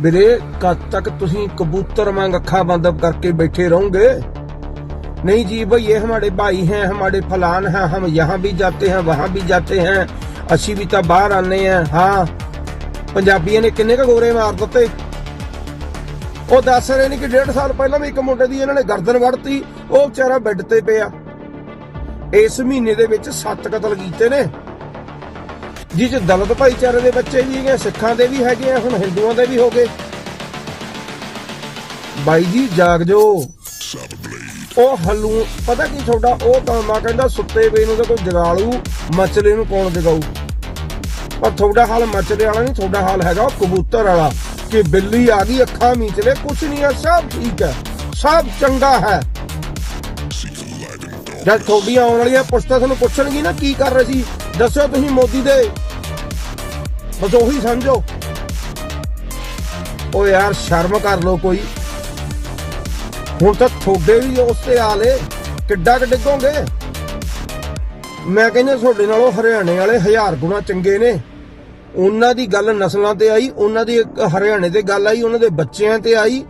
ਵੀਰੇ, ਕਦ ਤੱਕ ਤੁਸੀਂ ਕਬੂਤਰ ਵਾਂਗ ਅੱਖਾਂ ਬੰਦ ਕਰਕੇ ਬੈਠੇ ਰਹੋਗੇ? ਨਹੀਂ ਜੀ ਭਾਈ ਇਹ ਹਮਾਰੇ ਭਾਈ ਹੈ, ਹਮਾਰੇ ਫਲਾਨ ਹੈ, ਹਮ ਯਹਾਂ ਵੀ ਜਾਤੇ ਹੈ, ਵਹਾਂ ਵੀ ਜਾਤੇ ਹੈ। ਅਸੀਂ ਵੀ ਤਾਂ ਬਾਹਰ ਆਨੇ ਆ ਹਾਂ। ਪੰਜਾਬੀਆਂ ਨੇ ਕਿੰਨੇ ਕ ਗੋਰੇ ਮਾਰ ਦਿੱਤੇ? ਉਹ ਦੱਸ ਰਹੇ ਨੇ ਕਿ ਡੇਢ ਸਾਲ ਪਹਿਲਾਂ ਵੀ ਇੱਕ ਮੁੰਡੇ ਦੀ ਇਹਨਾਂ ਨੇ ਗਰਦਨ ਵੱਢਤੀ, ਉਹ ਵਿਚਾਰਾ ਬੈੱਡ ਤੇ ਪਿਆ। ਇਸ ਮਹੀਨੇ ਦੇ ਵਿੱਚ ਸੱਤ ਕਤਲ ਕੀਤੇ ਨੇ। ਜਿਸ 'ਚ ਦਲਿਤ ਭਾਈਚਾਰੇ ਦੇ ਬੱਚੇ ਵੀ ਹੈਗੇ ਸਿੱਖਾਂ ਦੇ ਵੀ ਹੈਗੇ ਆ, ਹੁਣ ਹਿੰਦੂਆਂ ਦੇ ਵੀ ਹੋ ਗਏ। ਬਾਈ ਜੀ, ਜਾਗ ਜੋ। ਉਹ ਹਲੂ, ਪਤਾ ਕੀ ਤੁਹਾਡਾ? ਉਹ ਤਾਂ ਕਹਿੰਦਾ ਸੁੱਤੇ ਪਏ ਨੂੰ ਤਾਂ ਕੋਈ ਜਗਾਲੂ, ਮਚਲੇ ਨੂੰ ਕੌਣ ਜਗਾਊ? ਪਰ ਤੁਹਾਡਾ ਹਾਲ ਮਚਲੇ ਵਾਲਾ ਨਹੀਂ, ਤੁਹਾਡਾ ਹਾਲ ਹੈਗਾ ਉਹ ਕਬੂਤਰ ਵਾਲਾ। ਕਿ ਬਿੱਲੀ ਆ ਗਈ, ਅੱਖਾਂ ਮੀਚਲੇ ਕੁਛ ਨਹੀਂ ਹੈ ਸਭ ਠੀਕ ਹੈ, ਸਭ ਚੰਗਾ ਹੈ। ਜਦ ਤੁਹਾਡੀਆਂ ਆਉਣ ਵਾਲੀਆਂ ਪੁਸ਼ਤਾਂ ਤੁਹਾਨੂੰ ਪੁੱਛਣਗੀ ਨਾ, ਕੀ ਕਰ ਰਹੇ ਸੀ? ਦੱਸਿਓ ਤੁਸੀਂ ਮੋਦੀ ਦੇ। ਬਸ ਉਹੀ ਸਮਝੋ। ਓ ਯਾਰ, ਸ਼ਰਮ ਕਰ ਲਓ ਕੋਈ। ਹੁਣ ਤਾਂ ਤੁਹਾਡੇ ਵੀ ਉਸ ਤੇ ਆਲੇ ਕਿੱਡਾ ਕਿ ਡਿੱਗੋਗੇ? ਮੈਂ ਕਹਿੰਦਾ ਤੁਹਾਡੇ ਨਾਲੋਂ ਹਰਿਆਣੇ ਵਾਲੇ ਹਜ਼ਾਰ ਗੁਣਾ ਚੰਗੇ ਨੇ। ਉਹਨਾਂ ਦੀ ਗੱਲ ਨਸਲਾਂ ਤੇ ਆਈ, ਉਹਨਾਂ ਦੀ ਹਰਿਆਣੇ ਤੇ ਗੱਲ ਆਈ, ਉਹਨਾਂ ਦੇ ਬੱਚਿਆਂ ਤੇ ਆਈ।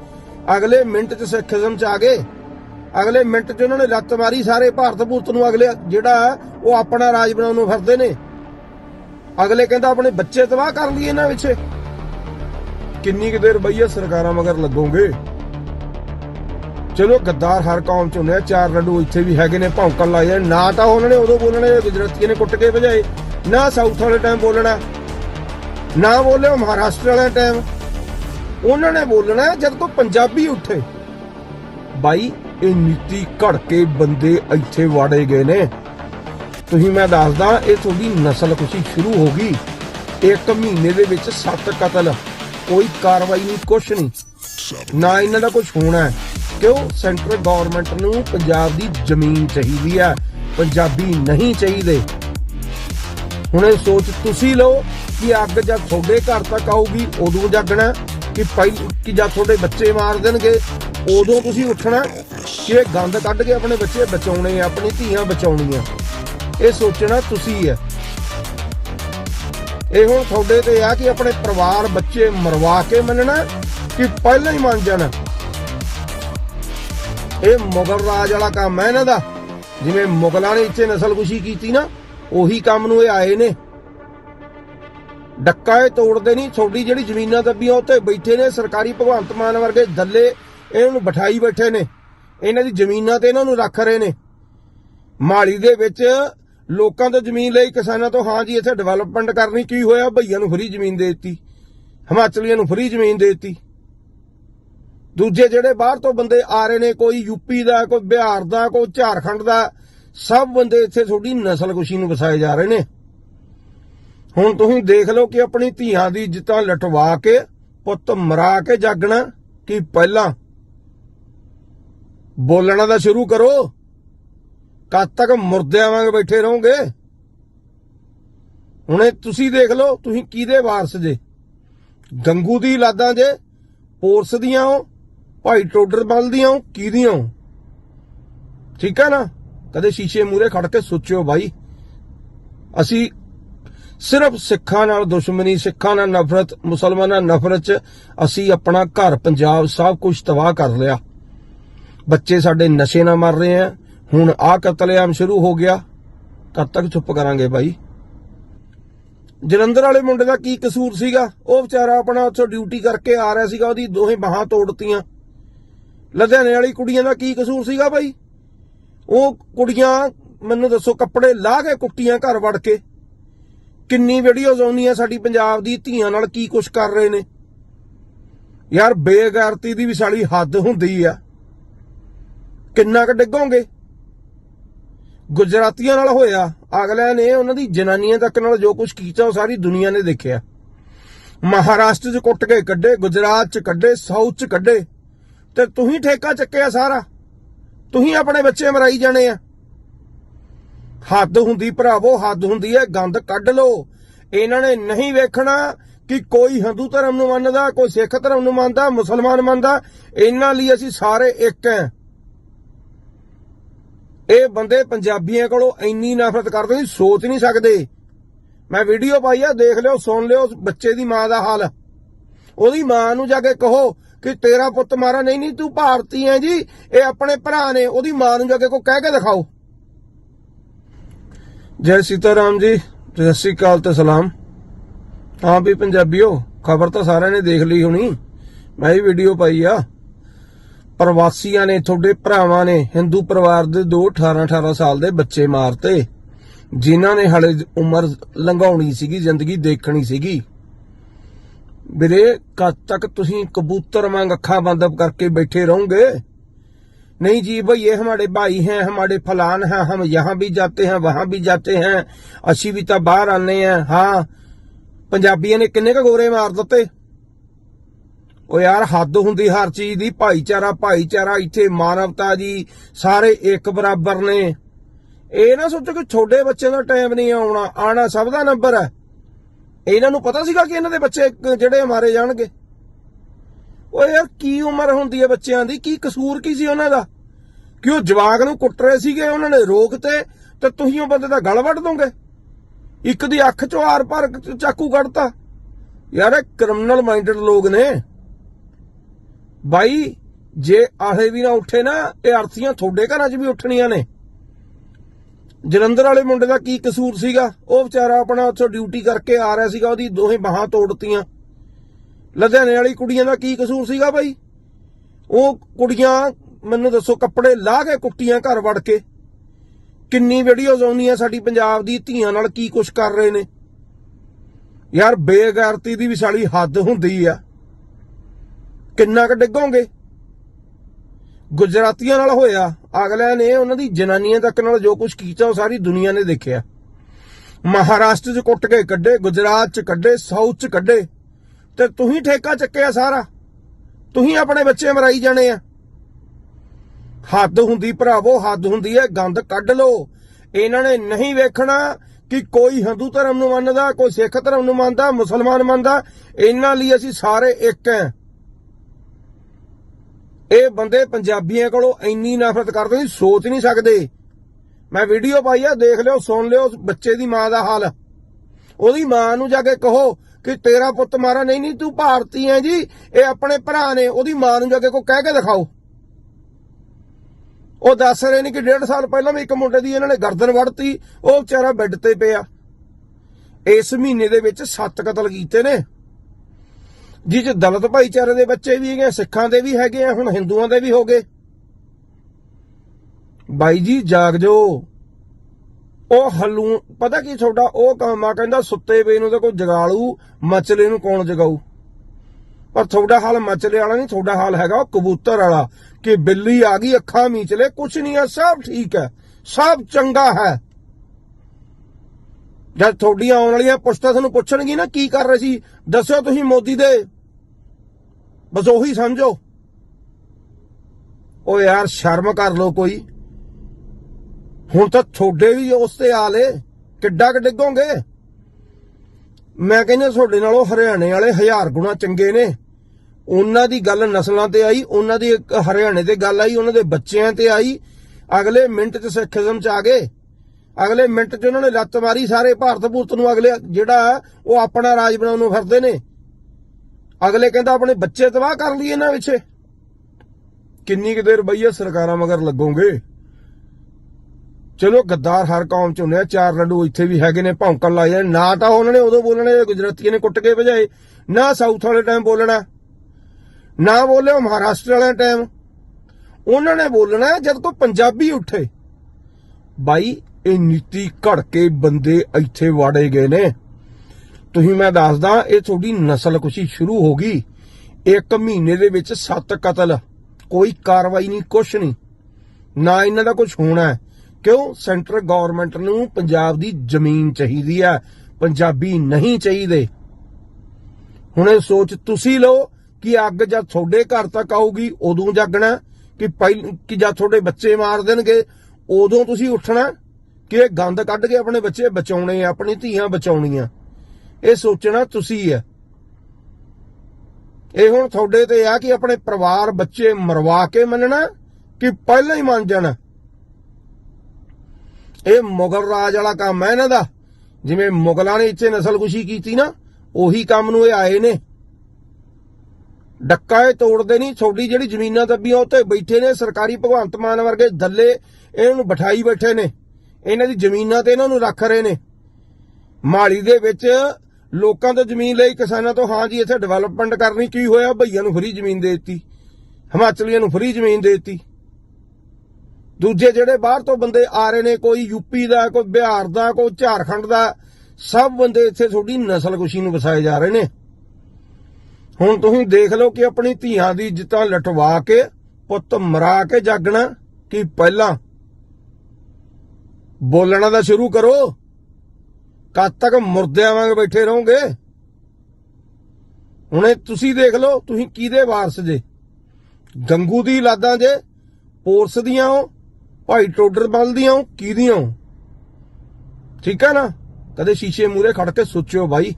ਅਗਲੇ ਮਿੰਟ 'ਚ ਸਿੱਖੀਜ਼ਮ 'ਚ ਆ ਗਏ। ਅਗਲੇ ਮਿੰਟ 'ਚ ਉਹਨਾਂ ਨੇ ਲੱਤ ਮਾਰੀ ਸਾਰੇ ਭਾਰਤ ਭੂਤ ਨੂੰ ਅਗਲੇ, ਜਿਹੜਾ ਉਹ ਆਪਣਾ ਰਾਜ ਬਣਾਉਣ ਨੂੰ ਫਿਰਦੇ ਨੇ। ਅਗਲੇ ਕਹਿੰਦਾ ਆਪਣੇ ਬੱਚੇ ਤਬਾਹ ਕਰ ਲਈ ਇਹਨਾਂ ਵਿੱਚ। ਕਿੰਨੀ ਕੁ ਦੇਰ ਬਈਆ ਸਰਕਾਰਾਂ ਮਗਰ ਲੱਗੋਗੇ? ਚਲੋ ਗੱਦਾਰ ਹਰ ਕੌਮ ਚ ਹੁੰਦੇ ਆ, ਚਾਰ ਲੱਡੂ ਇੱਥੇ ਵੀ ਹੈਗੇ ਨੇ, ਭੌਂਕਣ ਲੱਗ ਜਾਂਦੇ ਨਾ ਤਾਂ ਉਹਨਾਂ ਨੇ ਉਦੋਂ ਬੋਲਣਾ ਗੁਜਰਾਤੀਆਂ ਨੇ ਕੁੱਟ ਕੇ ਭਜਾਏ। ਨਾ ਸਾਊਥ ਵਾਲੇ ਟਾਈਮ ਬੋਲਣਾ, ਨਾ ਬੋਲਿਓ ਮਹਾਰਾਸ਼ਟਰ ਵਾਲੇ ਟਾਈਮ। ਉਹਨਾਂ ਨੇ ਬੋਲਣਾ, ਜਦ ਕੋਈ ਪੰਜਾਬੀ ਉੱਠੇ। ਬਾਈ ਇਹ ਨੀਤੀ ਘੜ ਕੇ ਬੰਦੇ ਇੱਥੇ ਵਾੜੇ ਗਏ ਨੇ। ਤੁਸੀਂ ਮੈਂ ਦੱਸਦਾ, ਇਹ ਤੁਹਾਡੀ ਨਸਲ ਕੁਸ਼ੀ ਸ਼ੁਰੂ ਹੋ ਗਈ। ਇੱਕ ਮਹੀਨੇ ਦੇ ਵਿੱਚ 7 ਕਤਲ, ਕੋਈ ਕਾਰਵਾਈ ਨਹੀਂ, ਕੁਛ ਨਹੀਂ। ਨਾ ਇਹਨਾਂ ਦਾ ਕੁਝ ਹੋਣਾ ਹੈ। ਕਿਉਂ? ਸੈਂਟਰ ਗਵਰਨਮੈਂਟ ਨੂੰ ਪੰਜਾਬ ਦੀ ਜ਼ਮੀਨ ਚਾਹੀਦੀ ਹੈ। ਪੰਜਾਬੀ ਨਹੀਂ ਚਾਹੀਦੇ। ਹੁਣ ਇਹ ਸੋਚ ਤੁਸੀਂ ਲਓ ਕਿ ਅੱਗ ਜਦ ਤੁਹਾਡੇ ਘਰ ਤੱਕ ਆਊਗੀ, ਉਦੋਂ ਜਾਗਣਾ ਕਿ ਪਹਿਲ ਕਿ ਜਦ ਤੁਹਾਡੇ ਬੱਚੇ ਮਾਰ ਦੇਣਗੇ, ਉਦੋਂ ਤੁਸੀਂ ਉੱਠਣਾ ਕਿ ਇਹ ਗੰਦ ਕੱਢ ਕੇ ਆਪਣੇ ਬੱਚੇ ਬਚਾਉਣੇ ਆ, ਆਪਣੀ ਧੀਆਂ ਬਚਾਉਣੀਆਂ। ਇਹ ਸੋਚਣਾ ਤੁਸੀਂ ਹੈ। ਇਹ ਹੁਣ ਤੁਹਾਡੇ ਤੇ ਆ ਕਿ ਆਪਣੇ ਪਰਿਵਾਰ ਬੱਚੇ ਮਰਵਾ ਕੇ ਮੰਨਣਾ ਕਿ ਪਹਿਲਾਂ ਹੀ ਮੰਨ ਜਾਣਾ ਇਹ ਮੁਗਲ ਰਾਜ ਵਾਲਾ ਕੰਮ ਹੈ ਇਹਨਾਂ ਦਾ। ਜਿਵੇਂ ਮੁਗਲਾਂ ਨੇ ਇੱਥੇ ਨਸਲਕੁਸ਼ੀ ਕੀਤੀ ਨਾ, ਉਹੀ ਕੰਮ ਨੂੰ ਇਹ ਆਏ ਨੇ। ਡੱਕਾ ਇਹ ਤੋੜਦੇ ਨਹੀਂ, ਤੁਹਾਡੀ ਜਿਹੜੀ ਜ਼ਮੀਨਾਂ ਦੱਬੀਆਂ ਉੱਥੇ ਬੈਠੇ ਨੇ, ਸਰਕਾਰੀ ਭਗਵੰਤ ਮਾਨ ਵਰਗੇ ਦੱਲੇ, ਇਹਨਾਂ ਨੂੰ ਬਿਠਾਈ ਬੈਠੇ ਨੇ। ਇਹਨਾਂ ਦੀ ਜ਼ਮੀਨਾਂ ਤੇ ਇਹਨਾਂ ਨੂੰ ਰੱਖ ਰਹੇ ਨੇ। ਮਾਲੀ ਦੇ ਵਿੱਚ ਲੋਕਾਂ ਤੋਂ ਜ਼ਮੀਨ ਲਈ ਕਿਸਾਨਾਂ ਤੋਂ, ਹਾਂ ਜੀ, ਇੱਥੇ ਡਿਵੈਲਪਮੈਂਟ ਕਰਨੀ ਕੀ ਹੋਇਆ? ਭਈਆਂ ਨੂੰ ਫਰੀ ਜ਼ਮੀਨ ਦੇ ਦਿੱਤੀ। ਹਿਮਾਚਲੀਆਂ ਨੂੰ ਫਰੀ ਜ਼ਮੀਨ ਦੇ ਦਿੱਤੀ। ਦੂਜੇ ਜਿਹੜੇ ਬਾਹਰ ਤੋਂ ਬੰਦੇ ਆ ਰਹੇ ਨੇ, ਕੋਈ ਯੂਪੀ ਦਾ, ਕੋਈ ਬਿਹਾਰ ਦਾ, ਕੋਈ ਝਾਰਖੰਡ ਦਾ, ਸਭ ਬੰਦੇ ਇੱਥੇ ਤੁਹਾਡੀ ਨਸਲਕੁਸ਼ੀ ਨੂੰ ਵਸਾਏ ਜਾ ਰਹੇ ਨੇ। ਹੁਣ ਤੁਸੀਂ ਦੇਖ ਲਓ ਕਿ ਆਪਣੀ ਧੀਆਂ ਦੀ ਇੱਜ਼ਤਾਂ ਲਟਵਾ ਕੇ, ਪੁੱਤ ਮਰਾ ਕੇ ਜਾਗਣਾ ਕਿ ਪਹਿਲਾਂ ਬੋਲਣਾ ਦਾ ਸ਼ੁਰੂ ਕਰੋ। ਕਦ ਤੱਕ ਮੁਰਦਿਆਂ ਵਾਂਗ ਬੈਠੇ ਰਹੋਗੇ? ਹੁਣੇ ਤੁਸੀਂ ਦੇਖ ਲਓ, ਤੁਸੀਂ ਕਿਹਦੇ ਵਾਰਸ ਜੇ? ਗੰਗੂ ਦੀ ਲਾਦਾਂ ਜੇ, ਪੋਰਸ ਦੀਆਂ ਹੋ, ਭਾਈ ਟੋਡਰ ਬਲ ਦੀਆਂ ਹੋ, ਕਿਹਦੀਆਂ ਹੋ? ਠੀਕ ਹੈ ਨਾ? ਕਦੇ ਸ਼ੀਸ਼ੇ ਮੂਰੇ ਖੜ ਕੇ ਸੋਚਿਓ ਬਾਈ। ਅਸੀਂ ਸਿਰਫ ਸਿੱਖਾਂ ਨਾਲ ਦੁਸ਼ਮਣੀ, ਸਿੱਖਾਂ ਨਾਲ ਨਫ਼ਰਤ, ਮੁਸਲਮਾਨਾਂ ਨਾਲ ਨਫ਼ਰਤ ਚ ਅਸੀਂ ਆਪਣਾ ਘਰ ਪੰਜਾਬ ਸਭ ਕੁਝ ਤਬਾਹ ਕਰ ਲਿਆ। ਬੱਚੇ ਸਾਡੇ ਨਸ਼ੇ ਨਾਲ ਮਰ ਰਹੇ ਆ। ਹੁਣ ਆਹ ਕਤਲੇਆਮ ਸ਼ੁਰੂ ਹੋ ਗਿਆ। ਕਦ ਤੱਕ ਚੁੱਪ ਕਰਾਂਗੇ ਬਾਈ? ਜਲੰਧਰ ਵਾਲੇ ਮੁੰਡੇ ਦਾ ਕੀ ਕਸੂਰ ਸੀਗਾ? ਉਹ ਵਿਚਾਰਾ ਆਪਣਾ ਉੱਥੋਂ ਡਿਊਟੀ ਕਰਕੇ ਆ ਰਿਹਾ ਸੀਗਾ, ਉਹਦੀ ਦੋਹੇ ਬਾਹਾਂ ਤੋੜਤੀਆਂ। ਲੁਧਿਆਣੇ ਵਾਲੀ ਕੁੜੀਆਂ ਦਾ ਕੀ ਕਸੂਰ ਸੀਗਾ ਬਾਈ? ਉਹ ਕੁੜੀਆਂ, ਮੈਨੂੰ ਦੱਸੋ, ਕੱਪੜੇ ਲਾ ਕੇ ਕੁੱਟੀਆਂ ਘਰ ਵੜ ਕੇ। ਕਿੰਨੀ ਵੀਡੀਓਜ਼ ਆਉਂਦੀਆਂ ਸਾਡੀ ਪੰਜਾਬ ਦੀ ਧੀਆਂ ਨਾਲ ਕੀ ਕੁਛ ਕਰ ਰਹੇ ਨੇ? ਯਾਰ ਬੇਗੈਰਤੀ ਦੀ ਵੀ ਸਾਲੀ ਹੱਦ ਹੁੰਦੀ ਆ। ਕਿੰਨਾ ਕੁ ਡਿੱਗੋਗੇ? ਗੁਜਰਾਤੀਆਂ ਨਾਲ ਹੋਇਆ, ਅਗਲਿਆਂ ਨੇ ਉਹਨਾਂ ਦੀ ਜਨਾਨੀਆਂ ਤੱਕ ਨਾਲ ਜੋ ਕੁਝ ਕੀਤਾ, ਉਹ ਸਾਰੀ ਦੁਨੀਆ ਨੇ ਦੇਖਿਆ। ਮਹਾਰਾਸ਼ਟਰ 'ਚ ਕੁੱਟ ਕੇ ਕੱਢੇ, ਗੁਜਰਾਤ 'ਚ ਕੱਢੇ, ਸਾਊਥ 'ਚ ਕੱਢੇ, ਤੇ ਤੁਸੀਂ ਠੇਕਾ ਚੱਕਿਆ ਸਾਰਾ। ਤੁਸੀਂ ਆਪਣੇ ਬੱਚੇ ਮਰਾਈ ਜਾਣੇ ਆ। ਹੱਦ ਹੁੰਦੀ ਭਰਾਵੋ, ਹੱਦ ਹੁੰਦੀ ਹੈ, ਗੰਦ ਕੱਢ ਲਓ। ਇਹਨਾਂ ਨੇ ਨਹੀਂ ਵੇਖਣਾ ਕਿ ਕੋਈ ਹਿੰਦੂ ਧਰਮ ਨੂੰ ਮੰਨਦਾ, ਕੋਈ ਸਿੱਖ ਧਰਮ ਨੂੰ ਮੰਨਦਾ, ਮੁਸਲਮਾਨ ਮੰਨਦਾ। ਇਹਨਾਂ ਲਈ ਅਸੀਂ ਸਾਰੇ ਇੱਕ ਹਾਂ। ਇਹ ਬੰਦੇ ਪੰਜਾਬੀਆਂ ਕੋਲੋਂ ਇੰਨੀ ਨਫ਼ਰਤ ਕਰਦੇ ਸੀ ਸੋਚ ਨਹੀਂ ਸਕਦੇ। ਮੈਂ ਵੀਡੀਓ ਪਾਈ ਆ, ਦੇਖ ਲਿਓ, ਸੁਣ ਲਿਓ, ਬੱਚੇ ਦੀ ਮਾਂ ਦਾ ਹਾਲ। ਉਹਦੀ ਮਾਂ ਨੂੰ ਜਾ ਕੇ ਕਹੋ ਕਿ ਤੇਰਾ ਪੁੱਤ ਮਾਰਾ, ਨਹੀਂ ਨਹੀਂ, ਤੂੰ ਭਾਰਤੀ ਹੈ ਜੀ, ਇਹ ਆਪਣੇ ਭਰਾ ਨੇ, ਉਹਦੀ ਮਾਂ ਨੂੰ ਜਾ ਕੇ ਕੋ ਕਹਿ ਕੇ ਦਿਖਾਓ। ਜੈ ਸੀਤਾ ਰਾਮ ਜੀ ਸਤਿ ਸ੍ਰੀ ਅਕਾਲ ਤੇ ਸਲਾਮ। ਹਾਂ ਵੀ ਪੰਜਾਬੀਓ, ਖਬਰ ਤਾਂ ਸਾਰਿਆਂ ਨੇ ਦੇਖ ਲਈ ਹੋਣੀ। ਮੈਂ ਇਹ ਵੀਡੀਓ ਪਾਈ ਆ। ਪ੍ਰਵਾਸੀਆਂ ਨੇ, ਤੁਹਾਡੇ ਭਰਾਵਾਂ ਨੇ ਹਿੰਦੂ ਪਰਿਵਾਰ ਦੇ ਦੋ 18 18 ਸਾਲ ਦੇ ਬੱਚੇ ਮਾਰਤੇ, ਜਿਨ੍ਹਾਂ ਨੇ ਹਲੇ ਉਮਰ ਲੰਘਾਉਣੀ ਸੀਗੀ, ਜ਼ਿੰਦਗੀ ਦੇਖਣੀ ਸੀਗੀ। ਵੀਰੇ, ਕਦ ਤੱਕ ਤੁਸੀਂ ਕਬੂਤਰ ਵਾਂਗ ਅੱਖਾਂ ਬੰਦ ਕਰਕੇ ਬੈਠੇ ਰਹੋਗੇ? नहीं जी भाई ये हमारे भाई हैं हमारे फलान हैं हम यहाँ भी जाते हैं वहां भी जाते हैं ਅਸੀਂ ਵੀ ਤਾਂ ਬਾਹਰ ਆਨੇ ਆ ਹਾਂ ਪੰਜਾਬੀਆਂ ਨੇ ਕਿੰਨੇ ਕ ਗੋਰੇ ਮਾਰ ਦਿੱਤੇ ਉਹ ਯਾਰ ਹੱਦ ਹੁੰਦੀ ਹਰ ਚੀਜ਼ ਦੀ ਭਾਈਚਾਰਾ ਭਾਈਚਾਰਾ ਇੱਥੇ ਮਾਨਵਤਾ ਜੀ ਸਾਰੇ ਇੱਕ ਬਰਾਬਰ ਨੇ ਇਹ ਨਾ ਸੋਚੋ ਕਿ ਛੋਡੇ ਬੱਚੇ ਦਾ ਟਾਈਮ ਨਹੀਂ ਆਉਣਾ ਆਣਾ ਸਭ ਦਾ ਨੰਬਰ ਹੈ ਇਹਨਾਂ ਨੂੰ ਪਤਾ ਸੀਗਾ ਕਿ ਇਹਨਾਂ ਦੇ ਬੱਚੇ ਇੱਕ ਜਿਹੜੇ ਮਾਰੇ ਜਾਣਗੇ ਓਏ ਯਾਰ, ਕੀ ਉਮਰ ਹੁੰਦੀ ਹੈ ਬੱਚਿਆਂ ਦੀ? ਕੀ ਕਸੂਰ ਕੀ ਸੀ ਉਹਨਾਂ ਦਾ? ਕਿ ਉਹ ਜਵਾਗ ਨੂੰ ਕੁੱਟ ਰਹੇ ਸੀਗੇ ਉਹਨਾਂ ਨੇ ਰੋਕ ਤੇ ਤੇ ਤੁਸੀਂ ਉਹ ਬੰਦੇ ਦਾ ਗਲ ਵੱਢ ਦੋਗੇ? ਇੱਕ ਦੀ ਅੱਖ ਚੋਂ ਆਰ ਪਾਰ ਚਾਕੂ ਕੱਢਤਾ। ਯਾਰ, ਇਹ ਕ੍ਰਿਮੀਨਲ ਮਾਈਂਡਡ ਲੋਕ ਨੇ। ਬਾਈ, ਜੇ ਆਹੇ ਵੀ ਨਾ ਉੱਠੇ ਨਾ, ਇਹ ਅਰਥੀਆਂ ਤੁਹਾਡੇ ਘਰਾਂ 'ਚ ਵੀ ਉੱਠਣੀਆਂ ਨੇ। ਜਲੰਧਰ ਵਾਲੇ ਮੁੰਡੇ ਦਾ ਕੀ ਕਸੂਰ ਸੀਗਾ? ਉਹ ਵਿਚਾਰਾ ਆਪਣਾ ਉੱਥੋਂ ਡਿਊਟੀ ਕਰਕੇ ਆ ਰਿਹਾ ਸੀਗਾ, ਉਹਦੀ ਦੋਹੇ ਬਾਹਾਂ ਤੋੜਤੀਆਂ। ਲੁਧਿਆਣੇ ਵਾਲੀ ਕੁੜੀਆਂ ਦਾ ਕੀ ਕਸੂਰ ਸੀਗਾ ਬਾਈ? ਉਹ ਕੁੜੀਆਂ, ਮੈਨੂੰ ਦੱਸੋ, ਕੱਪੜੇ ਲਾਹ ਕੇ ਕੁੱਟੀਆਂ ਘਰ ਵੜ ਕੇ। ਕਿੰਨੀ ਵੀਡੀਓਜ਼ ਆਉਂਦੀਆਂ ਸਾਡੀ ਪੰਜਾਬ ਦੀ ਧੀਆਂ ਨਾਲ ਕੀ ਕੁਛ ਕਰ ਰਹੇ ਨੇ। ਯਾਰ, ਬੇਗੈਰਤੀ ਦੀ ਵੀ ਸਾਲੀ ਹੱਦ ਹੁੰਦੀ ਆ। ਕਿੰਨਾ ਕ ਡਿੱਗੋਗੇ? ਗੁਜਰਾਤੀਆਂ ਨਾਲ ਹੋਇਆ। ਅਗਲਿਆਂ ਨੇ ਉਹਨਾਂ ਦੀ ਜਨਾਨੀਆਂ ਤੱਕ ਨਾਲ ਜੋ ਕੁਝ ਕੀਤਾ, ਉਹ ਸਾਰੀ ਦੁਨੀਆ ਨੇ ਦੇਖਿਆ। ਮਹਾਰਾਸ਼ਟਰ 'ਚ ਕੁੱਟ ਕੇ ਕੱਢੇ, ਗੁਜਰਾਤ 'ਚ ਕੱਢੇ, ਸਾਊਥ 'ਚ ਕੱਢੇ। ਤੇ ਤੁਸੀਂ ਠੇਕਾ ਚੱਕਿਆ ਸਾਰਾ। ਤੁਸੀਂ ਆਪਣੇ ਬੱਚੇ ਮਰਾਈ ਜਾਣੇ ਆ। ਹੱਦ ਹੁੰਦੀ ਭਰਾਵੋ, ਹੱਦ ਹੁੰਦੀ ਹੈ ਗੰਦ ਕੱਢ ਲੋ ਇਹਨਾਂ ਨੇ ਨਹੀਂ ਵੇਖਣਾ ਕਿ ਕੋਈ ਹਿੰਦੂ ਧਰਮ ਨੂੰ ਮੰਨਦਾ, ਕੋਈ ਸਿੱਖ ਧਰਮ ਨੂੰ ਮੰਨਦਾ, ਮੁਸਲਮਾਨ ਮੰਨਦਾ। ਇਹਨਾਂ ਲਈ ਅਸੀਂ ਸਾਰੇ ਇੱਕ ਹੈ ਇਹ ਬੰਦੇ ਪੰਜਾਬੀਆਂ ਕੋਲੋਂ ਇੰਨੀ ਨਫ਼ਰਤ ਕਰਦੇ ਸੀ ਸੋਚ ਨਹੀਂ ਸਕਦੇ। ਮੈਂ ਵੀਡੀਓ ਪਾਈ ਆ, ਦੇਖ ਲਿਓ, ਸੁਣ ਲਿਓ ਉਸ ਬੱਚੇ ਦੀ ਮਾਂ ਦਾ ਹਾਲ। ਉਹਦੀ ਮਾਂ ਨੂੰ ਜਾ ਕੇ ਕਹੋ ਕਿ ਤੇਰਾ ਪੁੱਤ ਮਾਰਾ, ਨਹੀਂ ਨਹੀਂ, ਤੂੰ ਭਾਰਤੀ ਹੈ ਜੀ। ਇਹ ਆਪਣੇ ਭਰਾ ਨੇ, ਉਹਦੀ ਮਾਂ ਨੂੰ ਜਾ ਕੇ ਕੋ ਕਹਿ ਕੇ ਦਿਖਾਓ। ਉਹ ਦੱਸ ਰਹੇ ਨੇ ਕਿ ਡੇਢ ਸਾਲ ਪਹਿਲਾਂ ਵੀ ਇੱਕ ਮੁੰਡੇ ਦੀ ਇਹਨਾਂ ਨੇ ਗਰਦਨ ਵੜਤੀ ਉਹ ਵਿਚਾਰਾ ਬੈੱਡ ਤੇ ਪਿਆ। ਇਸ ਮਹੀਨੇ ਦੇ ਵਿੱਚ 7 ਕਤਲ ਕੀਤੇ ਨੇ। ਜਿਹ ਚ ਦਲਿਤ ਭਾਈਚਾਰੇ ਦੇ ਬੱਚੇ ਵੀ ਹੈਗੇ ਸਿੱਖਾਂ ਦੇ ਵੀ ਹੈਗੇ ਆ, ਹੁਣ ਹਿੰਦੂਆਂ ਦੇ ਵੀ ਹੋ ਗਏ। ਬਾਈ ਜੀ, ਜਾਗ ਜੋ ਉਹ ਹਲੂ, ਪਤਾ ਕੀ ਤੁਹਾਡਾ? ਉਹ ਕੰਮ ਆ, ਕਹਿੰਦਾ ਸੁੱਤੇ ਪਏ ਨੂੰ ਤਾਂ ਕੋਈ ਜਗਾਲੂ, ਮਚਲੇ ਨੂੰ ਕੌਣ ਜਗਾਊ? ਪਰ ਤੁਹਾਡਾ ਹਾਲ ਮਚਲੇ ਵਾਲਾ ਨਹੀਂ, ਤੁਹਾਡਾ ਹਾਲ ਹੈਗਾ ਉਹ ਕਬੂਤਰ ਵਾਲਾ। ਕਿ ਬਿੱਲੀ ਆ ਗਈ, ਅੱਖਾਂ ਮੀਚਲੇ ਕੁਛ ਨਹੀਂ ਹੈ, ਸਭ ਠੀਕ ਹੈ, ਸਭ ਚੰਗਾ ਹੈ। ਜਦ ਤੁਹਾਡੀਆਂ ਆਉਣ ਵਾਲੀਆਂ ਪੁਸ਼ਤਾਂ ਤੁਹਾਨੂੰ ਪੁੱਛਣਗੀ ਨਾ, ਕੀ ਕਰ ਰਹੇ ਸੀ? ਦੱਸਿਓ ਤੁਸੀਂ ਮੋਦੀ ਦੇ। ਬਸ ਉਹੀ ਸਮਝੋ। ਉਹ ਯਾਰ, ਸ਼ਰਮ ਕਰ ਲੋ ਕੋਈ। ਹੁਣ ਤਾਂ ਤੁਹਾਡੇ ਵੀ ਉਸ ਤੇ ਆਲੇ ਕਿੱਡਾ ਕਿ ਡਿੱਗੋਗੇ? ਮੈਂ ਕਹਿੰਦਾ ਤੁਹਾਡੇ ਨਾਲੋਂ ਹਰਿਆਣੇ ਵਾਲੇ ਹਜ਼ਾਰ ਗੁਣਾ ਚੰਗੇ ਨੇ। ਉਹਨਾਂ ਦੀ ਗੱਲ ਨਸਲਾਂ ਤੇ ਆਈ, ਉਹਨਾਂ ਦੀ ਹਰਿਆਣੇ ਤੇ ਗੱਲ ਆਈ, ਉਹਨਾਂ ਦੇ ਬੱਚਿਆਂ ਤੇ ਆਈ। ਅਗਲੇ ਮਿੰਟ 'ਚ ਸਿੱਖੀਜ਼ਮ 'ਚ ਆ ਗਏ। ਅਗਲੇ ਮਿੰਟ 'ਚ ਉਹਨਾਂ ਨੇ ਲੱਤ ਮਾਰੀ ਸਾਰੇ ਭਾਰਤ ਭੂਤ ਨੂੰ। ਅਗਲੇ ਜਿਹੜਾ ਉਹ ਆਪਣਾ ਰਾਜ ਬਣਾਉਣ ਨੂੰ ਫਿਰਦੇ ਨੇ। ਅਗਲੇ ਕਹਿੰਦਾ ਆਪਣੇ ਬੱਚੇ ਤਬਾਹ ਕਰ ਲਈ ਇਹਨਾਂ ਵਿੱਚ। ਕਿੰਨੀ ਕੁ ਦੇਰ ਬਈਆ ਸਰਕਾਰਾਂ ਮਗਰ ਲੱਗੋਗੇ? ਚਲੋ ਗੱਦਾਰ ਹਰ ਕੌਮ ਚ ਹੁੰਦੇ ਆ, ਚਾਰ ਲੱਡੂ ਇੱਥੇ ਵੀ ਹੈਗੇ ਨੇ, ਭੌਂਕਣ ਲਾਏ ਜਾਂਦੇ ਨਾ। ਤਾਂ ਉਹਨਾਂ ਨੇ ਉਦੋਂ ਬੋਲਣੇ, ਗੁਜਰਾਤੀਆਂ ਨੇ ਕੁੱਟ ਕੇ ਭਜਾਏ। ਨਾ ਸਾਊਥ ਵਾਲੇ ਟਾਈਮ ਬੋਲਣਾ। ਨਾ ਬੋਲੇ ਮਹਾਰਾਸ਼ਟਰ ਵਾਲੇ ਟਾਈਮ। ਉਹਨਾਂ ਨੇ ਬੋਲਣਾ ਜਦ ਕੋਈ ਪੰਜਾਬੀ ਉੱਠੇ। ਬਾਈ, ਇਹ ਨੀਤੀ ਘੜ ਕੇ ਬੰਦੇ ਇੱਥੇ ਵਾੜੇ ਗਏ ਨੇ। ਤੁਸੀਂ, ਮੈਂ ਦੱਸਦਾ, ਇਹ ਤੁਹਾਡੀ ਨਸਲਕੁਸ਼ੀ ਸ਼ੁਰੂ ਹੋ ਗਈ। ਇੱਕ ਮਹੀਨੇ ਦੇ ਵਿੱਚ ਸੱਤ ਕਤਲ। ਕੋਈ ਕਾਰਵਾਈ ਨਹੀਂ, ਕੁਛ ਨਹੀਂ। ਨਾ ਇਹਨਾਂ ਦਾ ਕੁਝ ਹੋਣਾ ਹੈ। ਕਿਉਂ? ਸੈਂਟਰ ਗਵਰਨਮੈਂਟ ਨੂੰ ਪੰਜਾਬ ਦੀ ਜ਼ਮੀਨ ਚਾਹੀਦੀ ਹੈ ਪੰਜਾਬੀ ਨਹੀਂ ਚਾਹੀਦੇ। ਹੁਣ ਇਹ ਸੋਚ ਤੁਸੀਂ ਲਓ ਕਿ ਅੱਗ ਜਦ ਤੁਹਾਡੇ ਘਰ ਤੱਕ ਆਊਗੀ, ਉਦੋਂ ਜਾਗਣਾ, ਕਿ ਪਹਿਲ, ਕਿ ਜਦ ਤੁਹਾਡੇ ਬੱਚੇ ਮਾਰ ਦੇਣਗੇ, ਉਦੋਂ ਤੁਸੀਂ ਉੱਠਣਾ, ਕਿ ਇਹ ਗੰਦ ਕੱਢ ਕੇ ਆਪਣੇ ਬੱਚੇ ਬਚਾਉਣੇ ਆ, ਆਪਣੀ ਧੀਆਂ ਬਚਾਉਣੀਆਂ। ਇਹ ਸੋਚਣਾ ਤੁਸੀਂ ਹੈ ਇਹ ਹੁਣ ਤੁਹਾਡੇ ਤੇ ਆ ਕਿ ਆਪਣੇ ਪਰਿਵਾਰ ਬੱਚੇ ਮਰਵਾ ਕੇ ਮੰਨਣਾ, ਕਿ ਪਹਿਲਾਂ ਹੀ ਮੰਨ ਜਾਣਾ। ਇਹ ਮੁਗਲ ਰਾਜ ਵਾਲਾ ਕੰਮ ਹੈ ਇਹਨਾਂ ਦਾ। ਜਿਵੇਂ ਮੁਗਲਾਂ ਨੇ ਇੱਥੇ ਨਸਲਕੁਸ਼ੀ ਕੀਤੀ ਨਾ, ਉਹੀ ਕੰਮ ਨੂੰ ਇਹ ਆਏ ਨੇ। ਡੱਕਾ ਇਹ ਤੋੜਦੇ ਨਹੀਂ ਛੋਡੀ ਜਿਹੜੀ ਜ਼ਮੀਨਾਂ ਦੱਬੀਆਂ ਉੱਤੇ ਬੈਠੇ ਨੇ, ਸਰਕਾਰੀ ਭਗਵੰਤ ਮਾਨ ਵਰਗੇ ਦੱਲੇ, ਇਹਨਾਂ ਨੂੰ ਬਿਠਾਈ ਬੈਠੇ ਨੇ। ਇਹਨਾਂ ਦੀ ਜ਼ਮੀਨਾਂ ਤੇ ਇਹਨਾਂ ਨੂੰ ਰੱਖ ਰਹੇ ਨੇ। ਮਾਲੀ ਦੇ ਵਿੱਚ ਲੋਕਾਂ ਤੋਂ ਜ਼ਮੀਨ ਲਈ ਕਿਸਾਨਾਂ ਤੋਂ, ਹਾਂ ਜੀ, ਇੱਥੇ ਡਿਵੈਲਪਮੈਂਟ ਕਰਨੀ ਕੀ ਹੋਇਆ, ਭਈਆਂ ਨੂੰ ਫਰੀ ਜ਼ਮੀਨ ਦੇ ਦਿੱਤੀ। ਹਿਮਾਚਲੀਆਂ ਨੂੰ ਫਰੀ ਜ਼ਮੀਨ ਦੇ ਦਿੱਤੀ। ਦੂਜੇ ਜਿਹੜੇ ਬਾਹਰ ਤੋਂ ਬੰਦੇ ਆ ਰਹੇ ਨੇ, ਕੋਈ ਯੂਪੀ ਦਾ, ਕੋਈ ਬਿਹਾਰ ਦਾ, ਕੋਈ ਝਾਰਖੰਡ ਦਾ, ਸਭ ਬੰਦੇ ਇੱਥੇ ਤੁਹਾਡੀ ਨਸਲਕੁਸ਼ੀ ਨੂੰ ਵਸਾਏ ਜਾ ਰਹੇ ਨੇ। ਹੁਣ ਤੁਸੀਂ ਦੇਖ ਲਓ ਕਿ ਆਪਣੀ ਧੀਆਂ ਦੀ ਜਿੱਤਾਂ ਲਟਵਾ ਕੇ, ਪੁੱਤ ਮਰਾ ਕੇ ਜਾਗਣਾ, ਕਿ ਪਹਿਲਾਂ ਬੋਲਣਾ ਦਾ ਸ਼ੁਰੂ ਕਰੋ। ਕਦ ਤੱਕ ਮੁਰਦਿਆਂ ਵਾਂਗ ਬੈਠੇ ਰਹੋਗੇ? ਹੁਣੇ ਤੁਸੀਂ ਦੇਖ ਲਓ, ਤੁਸੀਂ ਕਿਹਦੇ ਵਾਰਸ ਜੇ? ਗੰਗੂ ਦੀ ਲਾਦਾਂ ਜੇ, ਪੋਰਸ ਦੀਆਂ ਹੋ ਭਾਈ ਟੋਡਰ ਬਲ ਦੀਆਂ ਹੋ ਕਿਹਦੀਆਂ ਠੀਕ ਹੈ ਨਾ? ਕਦੇ ਸ਼ੀਸ਼ੇ ਮੂਰੇ ਖੜ ਕੇ ਸੋਚਿਓ ਬਾਈ।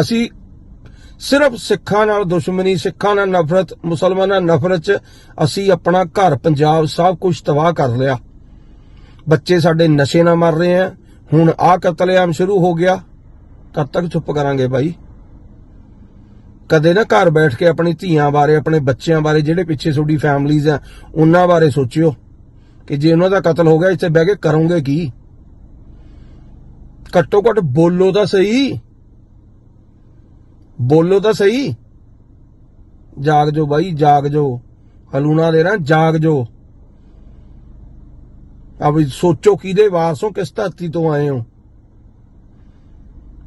ਅਸੀਂ ਸਿਰਫ ਸਿੱਖਾਂ ਨਾਲ ਦੁਸ਼ਮਣੀ, ਸਿੱਖਾਂ ਨਾਲ ਨਫ਼ਰਤ, ਮੁਸਲਮਾਨਾਂ ਨਾਲ ਨਫ਼ਰਤ ਚ ਅਸੀਂ ਆਪਣਾ ਘਰ ਪੰਜਾਬ ਸਭ ਕੁਝ ਤਬਾਹ ਕਰ ਲਿਆ। ਬੱਚੇ ਸਾਡੇ ਨਸ਼ੇ ਨਾਲ ਮਰ ਰਹੇ ਆ। ਹੁਣ ਆ ਕਤਲੇਆਮ ਸ਼ੁਰੂ ਹੋ ਗਿਆ। ਕਦ ਤੱਕ ਚੁੱਪ ਕਰਾਂਗੇ ਭਾਈ ਕਦੇ ਨਾ ਘਰ ਬੈਠ ਕੇ ਆਪਣੀ ਧੀਆਂ ਬਾਰੇ, ਆਪਣੇ ਬੱਚਿਆਂ ਬਾਰੇ, ਜਿਹੜੇ ਪਿੱਛੇ ਤੁਹਾਡੀ ਫੈਮਲੀਜ਼ ਆ, ਉਹਨਾਂ ਬਾਰੇ ਸੋਚਿਓ। ਕਿ ਜੇ ਉਹਨਾਂ ਦਾ ਕਤਲ ਹੋ ਗਿਆ, ਇੱਥੇ ਬਹਿ ਕੇ ਕਰੋਗੇ ਕੀ? ਘੱਟੋ ਘੱਟ ਬੋਲੋ ਤਾਂ ਸਹੀ। ਬੋਲੋ ਤਾਂ ਸਹੀ। ਜਾਗ ਜੋ ਬਾਈ, ਜਾਗ ਜੋ। ਹਲੂਣਾ ਦੇ ਨਾ, ਜਾਗ ਜੋ। ਆ ਸੋਚੋ ਕਿਹਦੇ ਵਾਰਸੋਂ ਕਿਸ ਧਰਤੀ ਤੋਂ ਆਏ ਹੋ।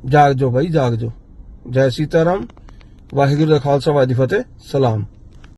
ਜਾਗ ਜੋ ਬਾਈ, ਜਾਗ ਜੋ। ਜੈ ਸੀਤਾਰਾਮ। ਵਾਹਿਗੁਰੂ ਦਾ ਖਾਲਸਾ, ਵਾਹਿਗੁਰੂ ਦੀ ਫਤਿਹ। ਸਲਾਮ।